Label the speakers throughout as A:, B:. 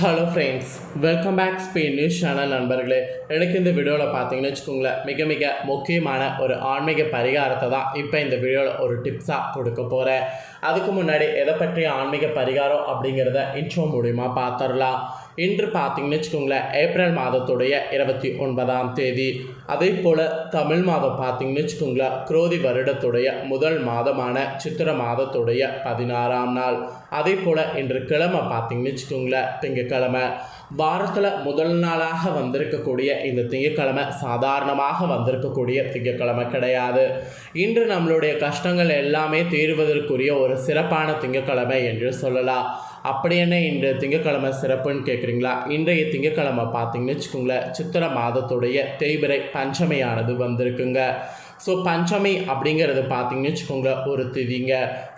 A: Hello friends welcome back Spain news channel நண்பர்களே. எனக்கு இந்த வீடியோவில் பார்த்தீங்கன்னு வச்சுக்கோங்களேன் மிக மிக முக்கியமான ஒரு ஆன்மீக பரிகாரத்தை தான் இப்போ இந்த வீடியோவில் ஒரு டிப்ஸாக கொடுக்க போகிறேன் அதுக்கு முன்னாடி எதை பற்றிய ஆன்மீக பரிகாரம் அப்படிங்கிறத இன்ட்ரோ மூலிமா பார்த்துடலாம் இன்று பார்த்தீங்கன்னு வச்சுக்கோங்களேன் ஏப்ரல் மாதத்துடைய இருபத்தி ஒன்பதாம் தேதி. அதே போல் தமிழ் மாதம் பார்த்தீங்கன்னு வச்சுக்கோங்களேன் குரோதி வருடத்துடைய முதல் மாதமான சித்திர மாதத்துடைய பதினாறாம் நாள். அதே போல் இன்று கிழமை பார்த்தீங்கன்னு வச்சுக்கோங்களேன் திங்கக்கிழமை வாரத்தில் முதல் நாளாக வந்திருக்கக்கூடிய இந்த திங்கக்கிழமை சாதாரணமாக வந்திருக்கக்கூடிய திங்கக்கிழமை கிடையாது. இன்று நம்மளுடைய கஷ்டங்கள் எல்லாமே தீர்வதற்குரிய ஒரு சிறப்பான திங்கக்கிழமை என்று சொல்லலாம். அப்படி என்ன இன்று திங்கக்கிழமை சிறப்புன்னு கேட்குறீங்களா இன்றைய திங்கக்கிழமை பார்த்தீங்கன்னு வச்சுக்கோங்களேன் சித்திர மாதத்துடைய தேய்பிரை பஞ்சமையானது வந்திருக்குங்க. ஸோ பஞ்சமி அப்படிங்கிறது பார்த்தீங்கன்னு வச்சுக்கோங்களேன் ஒரு திதிங்க.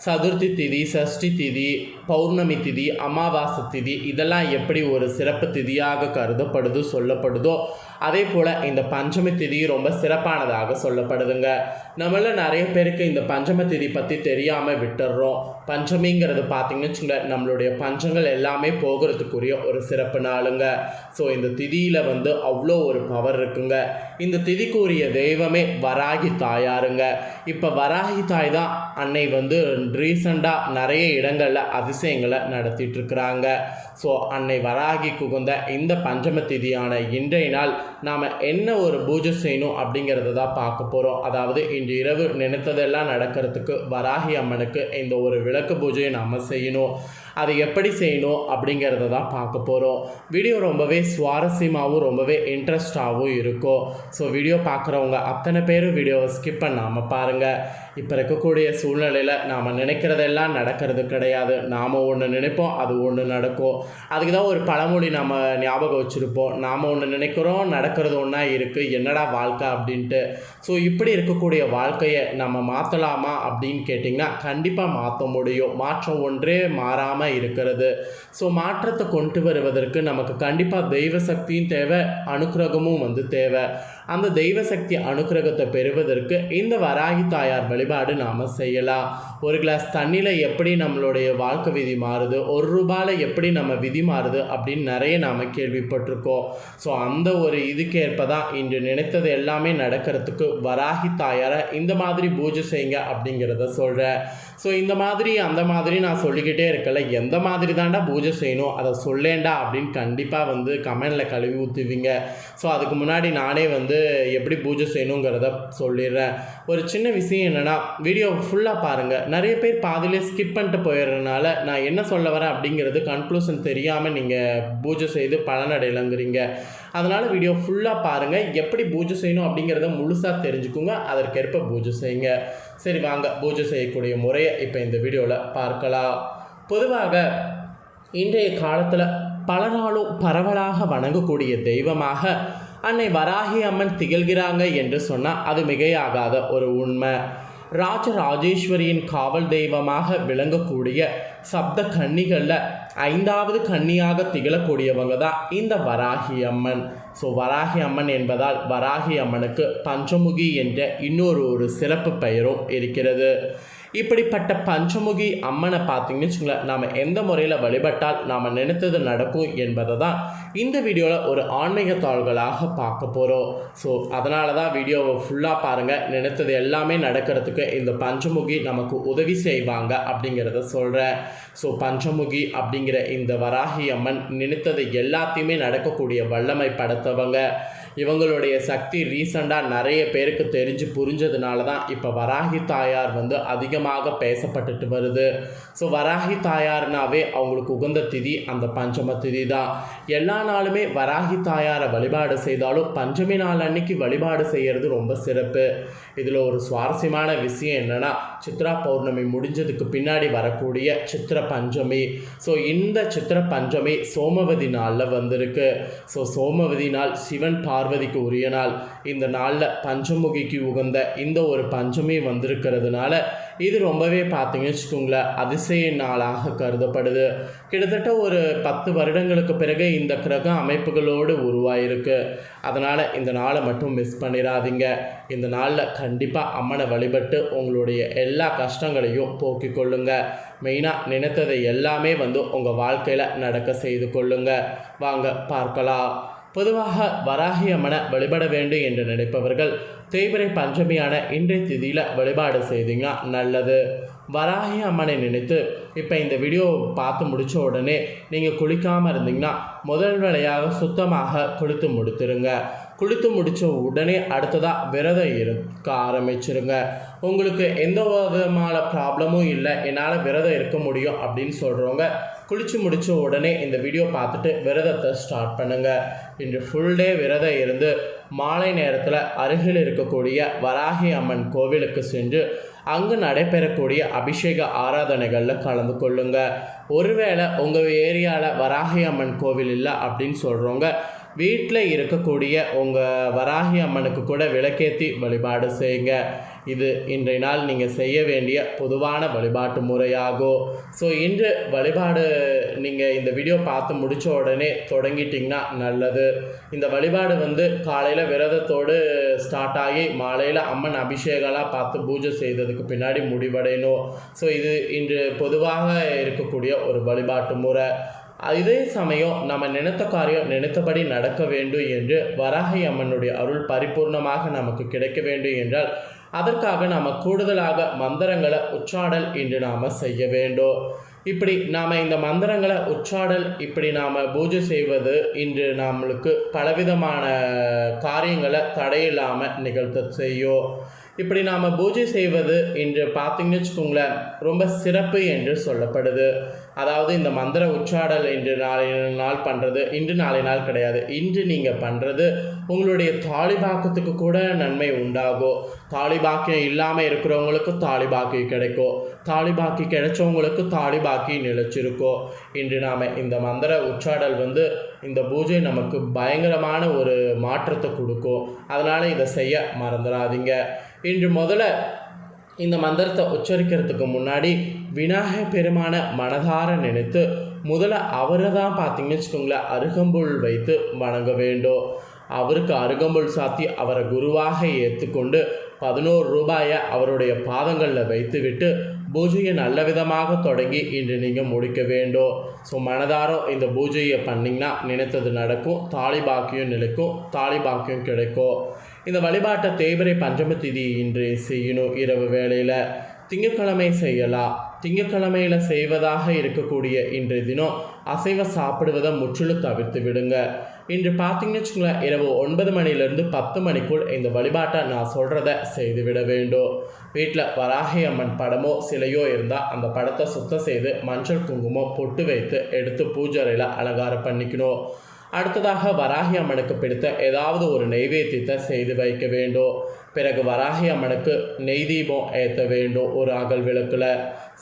A: சதுர்த்தி திதி சஷ்டி திதி பௌர்ணமி திதி அமாவாசை திதி இதெல்லாம் எப்படி ஒரு சிறப்பு திதியாக கருதப்படுது சொல்லப்படுதோ அதே போல் இந்த பஞ்சமி திதி ரொம்ப சிறப்பானதாக சொல்லப்படுதுங்க. நம்மள நிறைய பேருக்கு இந்த பஞ்சம திதி பற்றி தெரியாமல் விட்டுடுறோம் பஞ்சமிங்கிறது பார்த்தீங்கன்னு வச்சுங்களேன் நம்மளுடைய பஞ்சங்கள் எல்லாமே போகிறதுக்குரிய ஒரு சிறப்பு நாளுங்க. ஸோ இந்த திதியில் வந்து அவ்வளோ ஒரு பவர் இருக்குங்க. இந்த திதிக்குரிய தெய்வமே வராகி தாயாருங்க. இப்போ வராகி தாய் தான் அன்னை வந்து ரீசண்டாக நிறைய இடங்களில் அதிசயங்களை நடத்திட்டுருக்கிறாங்க. ஸோ அன்னை வராகி குகுந்த இந்த பஞ்சம திதியான இன்றைய நாள் நாம் என்ன ஒரு பூஜை செய்யணும் அப்படிங்கிறத தான் பார்க்க போகிறோம் அதாவது இன்று இரவு நினைத்ததெல்லாம் நடக்கிறதுக்கு வராகி அம்மனுக்கு இந்த ஒரு விளக்கு பூஜையை நாம் செய்யணும். அதை எப்படி செய்யணும் அப்படிங்கிறத தான் பார்க்க போகிறோம் வீடியோ ரொம்பவே சுவாரஸ்யமாகவும் ரொம்பவே இன்ட்ரெஸ்டாகவும் இருக்கும். ஸோ வீடியோ பார்க்குறவங்க அத்தனை பேரும் வீடியோவை ஸ்கிப் பண்ணாமல் பாருங்கள் இப்போ இருக்கக்கூடிய சூழ்நிலையில் நாம் நினைக்கிறதெல்லாம் நடக்கிறது கிடையாது. நாம் ஒன்று நினைப்போம் அது ஒன்று நடக்கும். அதுக்கு தான் ஒரு பழமொழி நம்ம ஞாபகம் வச்சுருப்போம். நாம் ஒன்று நினைக்கிறோம் நடக்கிறது ஒன்றா இருக்குது என்னடா வாழ்க்கை அப்படின்ட்டு. ஸோ இப்படி இருக்கக்கூடிய வாழ்க்கையை நம்ம மாற்றலாமா அப்படின்னு கேட்டிங்கன்னா கண்டிப்பாக மாற்ற முடியும். மாற்றம் ஒன்றே மாறாமல் இருக்கிறது. ஸோ மாற்றத்தை கொண்டு வருவதற்கு நமக்கு கண்டிப்பாக தெய்வ சக்தியும் தேவை அனுக்கிரகமும் வந்து தேவை. அந்த தெய்வ சக்தி அனுக்கிரகத்தை பெறுவதற்கு இந்த வராகி தாயார் வழிபாடு நாம் செய்யலாம். ஒரு கிளாஸ் தண்ணியில் எப்படி நம்மளுடைய வாழ்க்கை விதி மாறுது ஒரு ரூபாயில் எப்படி நம்ம விதி மாறுது அப்படின்னு நிறைய நாம் கேள்விப்பட்டிருக்கோம். ஸோ அந்த ஒரு இதுக்கேற்ப தான் இன்று நினைத்தது எல்லாமே நடக்கிறதுக்கு வராகி தாயாரை இந்த மாதிரி பூஜை செய்யுங்க அப்படிங்கிறத சொல்கிறேன் ஸோ இந்த மாதிரி அந்த மாதிரி நான் சொல்லிக்கிட்டே இருக்கல எந்த மாதிரி தாண்டா பூஜை செய்யணும் அதை சொல்லேண்டா அப்படின்னு கண்டிப்பாக வந்து கமெண்டில் கழுவி ஊற்றுவீங்க ஸோ அதுக்கு முன்னாடி நானே வந்து எப்படி பூஜை செய்யணுங்கிறத சொல்லிடுறேன். ஒரு சின்ன விஷயம் என்னென்னா வீடியோ ஃபுல்லாக பாருங்கள் நிறைய பேர் பாதியிலே ஸ்கிப் பண்ணிட்டு போயிடுறதுனால நான் என்ன சொல்ல வரேன் அப்படிங்கிறது கன்க்ளூஷன் தெரியாமல் நீங்கள் பூஜை செய்து பலனடையலங்கிறீங்க. அதனால் வீடியோ ஃபுல்லாக பாருங்கள் எப்படி பூஜை செய்யணும் அப்படிங்கிறத முழுசாக தெரிஞ்சுக்குங்க. அதற்கேற்ப பூஜை செய்யுங்க. சரி வாங்க. பூஜை செய்யக்கூடிய முறையை இப்போ இந்த வீடியோவில் பார்க்கலாம். பொதுவாக இன்றைய காலத்தில் பல நாளும் பரவலாக வணங்கக்கூடிய தெய்வமாக அன்னை வராகி அம்மன் திகழ்கிறாங்க என்று சொன்னால் அது மிகையாகாத ஒரு உண்மை. ராஜராஜேஸ்வரியின் காவல் தெய்வமாக விளங்கக்கூடிய சப்த கன்னிகளில் ஐந்தாவது கன்னியாக திகழக்கூடியவங்க தான் இந்த வராகி அம்மன். ஸோ வராகி அம்மன் என்பதால் வராகி அம்மனுக்கு பஞ்சமுகி என்ற இன்னொரு ஒரு சிறப்பு பெயரும் இருக்கிறது. இப்படிப்பட்ட பஞ்சமுகி அம்மனை பார்த்தீங்கன்னு வச்சுங்களேன் நாம் எந்த முறையில் வழிபட்டால் நாம் நினைத்தது நடக்கும் என்பதை தான் இந்த வீடியோவில் ஒரு ஆன்மீக தாள்களாக பார்க்க போகிறோம் ஸோ அதனால தான் வீடியோவை ஃபுல்லாக பாருங்கள் நினைத்தது எல்லாமே நடக்கிறதுக்கு இந்த பஞ்சமுகி நமக்கு உதவி செய்வாங்க அப்படிங்கிறத சொல்கிறேன் ஸோ பஞ்சமுகி அப்படிங்கிற இந்த வராகி அம்மன் நினைத்தது எல்லாத்தையுமே நடக்கக்கூடிய வல்லமை படைத்தவங்க. இவங்களுடைய சக்தி ரீசண்டாக நிறைய பேருக்கு தெரிஞ்சு புரிஞ்சதுனால தான் இப்போ வராகி தாயார் வந்து அதிகமாக பேசப்பட்டுட்டு வருது. ஸோ வராகி தாயார்னாவே அவங்களுக்கு உகந்த திதி அந்த பஞ்சம திதி தான். எல்லா நாளுமே வராகி தாயாரை வழிபாடு செய்தாலும் பஞ்சமி நாள் அன்னைக்கு வழிபாடு செய்கிறது ரொம்ப சிறப்பு. இதில் ஒரு சுவாரஸ்யமான விஷயம் என்னென்னா சித்ரா பௌர்ணமி முடிஞ்சதுக்கு பின்னாடி வரக்கூடிய சித்திர பஞ்சமி. ஸோ இந்த சித்திர பஞ்சமி சோமவதி நாளில் வந்திருக்கு. ஸோ சோமவதி நாள் சிவன் பார் பார்வதிக்கு உரிய நாள். இந்த நாளில் பஞ்சமுகிக்கு உகந்த இந்த ஒரு பஞ்சமி வந்திருக்கிறதுனால இது ரொம்பவே பார்த்தீங்கன்னு வச்சுக்கோங்களேன் அதிசய நாளாக கருதப்படுது. கிட்டத்தட்ட ஒரு பத்து வருடங்களுக்கு பிறகு இந்த கிரக அமைப்புகளோடு உருவாயிருக்கு. அதனால் இந்த நாளை மட்டும் மிஸ் பண்ணிடாதீங்க இந்த நாளில் கண்டிப்பாக அம்மனை வழிபட்டு உங்களுடைய எல்லா கஷ்டங்களையும் போக்கிக் கொள்ளுங்க. மெயினாக நினைத்ததை எல்லாமே வந்து உங்கள் வாழ்க்கையில் நடக்க செய்து கொள்ளுங்க. வாங்க பார்க்கலாம். பொதுவாக வராகி அம்மனை வழிபட வேண்டும் என்று நினைப்பவர்கள் தேய்பிரை பஞ்சமியான இன்றைய திதியில் வழிபாடு செய்தீங்கன்னா நல்லது. வராகி அம்மனை நினைத்து இப்போ இந்த வீடியோ பார்த்து முடித்த உடனே நீங்கள் குளிக்காமல் இருந்தீங்கன்னா முதல் வேலையாக சுத்தமாக குளித்து முடித்துருங்க. குளித்து முடித்த உடனே அடுத்ததாக விரதம் இருக்க ஆரம்பிச்சிருங்க உங்களுக்கு எந்த விதமான ப்ராப்ளமும் இல்லை. என்னால் விரதம் இருக்க முடியும் அப்படின்னு சொல்கிறவங்க குளித்து முடித்த உடனே இந்த வீடியோ பார்த்துட்டு விரதத்தை ஸ்டார்ட் பண்ணுங்கள் இன்று ஃபுல் டே விரதம் இருந்து மாலை நேரத்தில் அருகில் இருக்கக்கூடிய வராகி அம்மன் கோவிலுக்கு சென்று அங்கு நடைபெறக்கூடிய அபிஷேக ஆராதனைகளில் கலந்து கொள்ளுங்கள் ஒருவேளை உங்கள் ஏரியாவில் வராகி அம்மன் கோவில் இல்லை அப்படின்னு சொல்கிறவங்க வீட்டில் இருக்கக்கூடிய உங்கள் வராகி அம்மனுக்கு கூட விளக்கேற்றி வழிபாடு செய்யுங்க. இது இன்றைய நாள் நீங்கள் செய்ய வேண்டிய பொதுவான வழிபாட்டு முறையாகும். ஸோ இன்று வழிபாடு நீங்கள் இந்த வீடியோ பார்த்து முடித்த உடனே தொடங்கிட்டிங்கன்னா நல்லது. இந்த வழிபாடு வந்து காலையில் விரதத்தோடு ஸ்டார்ட் ஆகி மாலையில் அம்மன் அபிஷேகம்லாம் பார்த்து பூஜை செய்ததுக்கு பின்னாடி முடிவடையணும். ஸோ இது இன்று பொதுவாக இருக்கக்கூடிய ஒரு வழிபாட்டு முறை. இதே சமயம் நம்ம நினைத்த காரியம் நினைத்தபடி நடக்க வேண்டும் என்று வராகி அம்மனுடைய அருள் பரிபூர்ணமாக நமக்கு கிடைக்க வேண்டும் என்றால் அதற்காக நாம் கூடுதலாக மந்திரங்களை உச்சாடல் இன்று நாம் செய்ய வேண்டும். இப்படி நாம் இந்த மந்திரங்களை உச்சாடல் இப்படி நாம் பூஜை செய்வது இன்று நம்மளுக்கு பலவிதமான காரியங்களை தடையில்லாமல் நிகழ்த்த செய்யும். இப்படி நாம் பூஜை செய்வது இன்று பார்த்திங்கன்னு வச்சுக்கோங்களேன் ரொம்ப சிறப்பு என்று சொல்லப்படுது. அதாவது இந்த மந்திர உச்சாடல் இன்று நாளை நாள் பண்ணுறது இன்று நாளை நாள் கிடையாது. இன்று நீங்கள் பண்ணுறது உங்களுடைய தாலிபாக்கத்துக்கு கூட நன்மை உண்டாகும். தாலிபாக்கியம் இல்லாமல் இருக்கிறவங்களுக்கு தாலிபாக்கி கிடைக்கும். தாலிபாக்கி கிடைச்சவங்களுக்கு தாலிபாக்கி நிலச்சிருக்கும். இன்று நாம் இந்த மந்திர உச்சாடல் வந்து இந்த பூஜை நமக்கு பயங்கரமான ஒரு மாற்றத்தை கொடுக்கும். அதனால் இதை செய்ய மறந்துடாதீங்க. இன்று முதல்ல இந்த மந்திரத்தை உச்சரிக்கிறதுக்கு முன்னாடி விநாயகர் பெருமான மனதார நினைத்து முதல்ல அவரை தான் பார்த்தீங்கன்னு வச்சுக்கோங்களேன் அருகம்புல் வைத்து வணங்க வேண்டும். அவருக்கு அருகம்புல் சாத்தி அவரை குருவாக ஏற்றுக்கொண்டு பதினோரு ரூபாயை அவருடைய பாதங்களில் வைத்துவிட்டு பூஜையை நல்ல விதமாக தொடங்கி இன்று நீங்கள் முடிக்க வேண்டும். ஸோ மனதாரம் இந்த பூஜையை பண்ணிங்கன்னா நினைத்தது நடக்கும் தாலி பாக்கியம் நிலைக்கும் தாலி பாக்கியம் கிடைக்கும். இந்த வழிபாட்டை தேய்பிரை பஞ்சம திதி இன்று செய்யணும் இரவு வேளையில். திங்கட்கிழமை செய்யலாம். திங்கட்கிழமையில் செய்வதாக இருக்கக்கூடிய இன்றைய தினம் அசைவ சாப்பிடுவதை முற்றிலும் தவிர்த்து விடுங்க. இன்று பார்த்தீங்கன்னு வச்சுக்கோங்களேன் இரவு ஒன்பது மணிலேருந்து பத்து மணிக்குள் இந்த வழிபாட்டை நான் சொல்கிறத செய்துவிட வேண்டும். வீட்டில் வராகி அம்மன் படமோ சிலையோ இருந்தால் அந்த படத்தை சுத்தம் செய்து மஞ்சள் குங்குமம் பொட்டு வைத்து எடுத்து பூஜையில் அலங்காரம் பண்ணிக்கணும். அடுத்ததாக வராகி அம்மனுக்கு பிடித்த ஏதாவது ஒரு நெய்வேத்தியத்தை செய்து வைக்க வேண்டும். பிறகு வராகி அம்மனுக்கு நெய் தீபம் ஏற்ற வேண்டும் ஒரு அகல் விளக்கில்.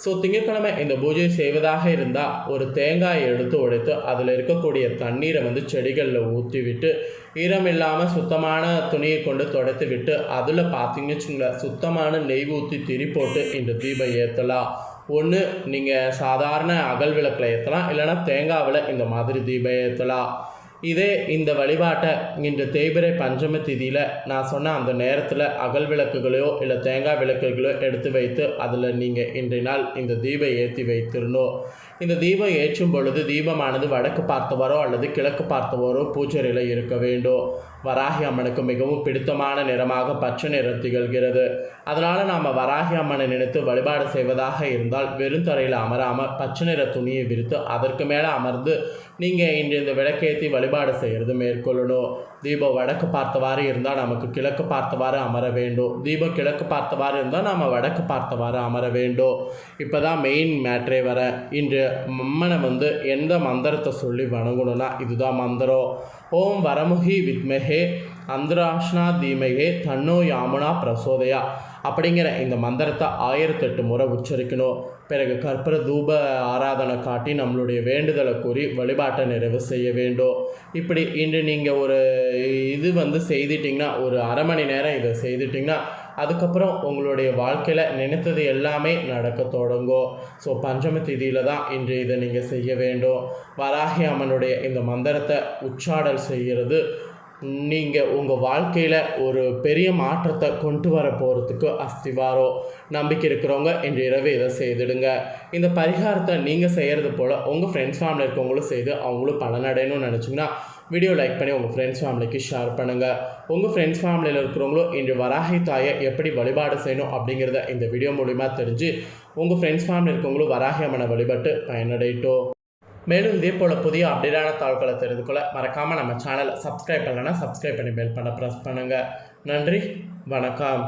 A: ஸோ திங்கட்கிழமை இந்த பூஜை செய்வதாக இருந்தால் ஒரு தேங்காயை எடுத்து உடைத்து அதில் இருக்கக்கூடிய தண்ணீரை வந்து செடிகளில் ஊற்றி விட்டு ஈரம் இல்லாமல் சுத்தமான துணியை கொண்டு துடைத்து விட்டு அதில் பார்த்தீங்கன்னு வச்சுங்களேன் சுத்தமான நெய் ஊற்றி திரி போட்டு இந்த தீபம் ஏற்றலாம். ஒன்று நீங்கள் சாதாரண அகல் விளக்கில் ஏற்றலாம். இல்லைனா தேங்காவில் இந்த மாதிரி தீபம் ஏற்றலாம். இதே இந்த வழிபாட்டை இன்று தேய்பிரை பஞ்சம திதியில் நான் சொன்ன அந்த நேரத்தில் அகல் விளக்குகளையோ இல்லை தேங்காய் விளக்குகளோ எடுத்து வைத்து அதில் நீங்கள் இன்றைய நாள் இந்த தீபம் ஏற்றி வைத்திருந்தோம் இந்த தீபம் ஏற்றும் பொழுது தீபமானது வடக்கு பார்த்தவரோ அல்லது கிழக்கு பார்த்தவரோ பூச்சரியில் இருக்க வேண்டும். வராகி அம்மனுக்கு மிகவும் பிடித்தமான நிறமாக பச்சை நிறம் திகழ்கிறது. அதனால் நாம் வராகி அம்மனை நினைத்து வழிபாடு செய்வதாக இருந்தால் வெறும் தரையில் அமராமல் பச்சை நிற துணியை விரித்து அதற்கு மேலே அமர்ந்து நீங்கள் இன்று இந்த விளக்கேற்றி வழிபாடு செய்கிறது மேற்கொள்ளணும். தீபம் வடக்கு பார்த்தவாறு இருந்தால் நமக்கு கிழக்கு பார்த்தவாறு அமர வேண்டும். தீபம் கிழக்கு பார்த்தவாறு இருந்தால் நாம் வடக்கு பார்த்தவாறு அமர வேண்டும். இப்போ தான் மெயின் மேட்ரே வர. இன்று அம்மனை வந்து எந்த மந்திரத்தை சொல்லி வணங்கணும்னா இதுதான் மந்திரம். ஓம் வரமுகி வித்மகே அந்திராஷ்னா தீமகே தன்னோ யாமுனா பிரசோதயா. அப்படிங்கிற இந்த மந்திரத்தை ஆயிரத்தெட்டு முறை உச்சரிக்கணும். பிறகு கற்பூர தூப ஆராதனை காட்டி நம்மளுடைய வேண்டுதலை கூறி வழிபாட்டை நிறைவு செய்ய வேண்டும். இப்படி இன்று நீங்கள் ஒரு இது வந்து செய்துட்டிங்கன்னா ஒரு அரை மணி நேரம் இதை செய்துட்டிங்கன்னா அதுக்கப்புறம் உங்களுடைய வாழ்க்கையில் நினைத்தது எல்லாமே நடக்க தொடங்கும். ஸோ பஞ்சம திதியில் தான் இன்று இதை நீங்கள் செய்ய வேண்டும். வராகி அம்மனுடைய இந்த மந்திரத்தை உச்சாடல் செய்கிறது. நீங்கள் உங்கள் வாழ்க்கையில் ஒரு பெரிய மாற்றத்தை கொண்டு வர போகிறதுக்கு அஸ்திவாரம். நம்பிக்கை இருக்கிறவங்க இன்று இரவு இதை செய்திடுங்க. இந்த பரிகாரத்தை நீங்கள் செய்கிறது போல் உங்கள் ஃப்ரெண்ட்ஸ் ஃபேமிலி இருக்கவங்களும் செய்து அவங்களும் பலனடையணும்னு நினச்சிங்கன்னா வீடியோ லைக் பண்ணி உங்கள் ஃப்ரெண்ட்ஸ் ஃபேமிலிக்கு ஷேர் பண்ணுங்கள் உங்கள் ஃப்ரெண்ட்ஸ் ஃபேமிலியில் இருக்கிறவங்களும் இன்று வராகி தாயை எப்படி வழிபாடு செய்யணும் அப்படிங்கிறத இந்த வீடியோ மூலிமா தெரிஞ்சு உங்கள் ஃப்ரெண்ட்ஸ் ஃபேமிலி இருக்கவங்களும் வராகி அம்மனை வழிபட்டு பயனடைட்டோம் மேலும் இதே போல் புதிய அப்டேட்டான தாள்களை தெரிந்து கொள்ள மறக்காமல் நம்ம சேனலை சப்ஸ்கிரைப் பண்ணலைன்னா சப்ஸ்கிரைப் பண்ணி பெல் பண்ண ப்ரெஸ் பண்ணுங்கள் நன்றி வணக்கம்.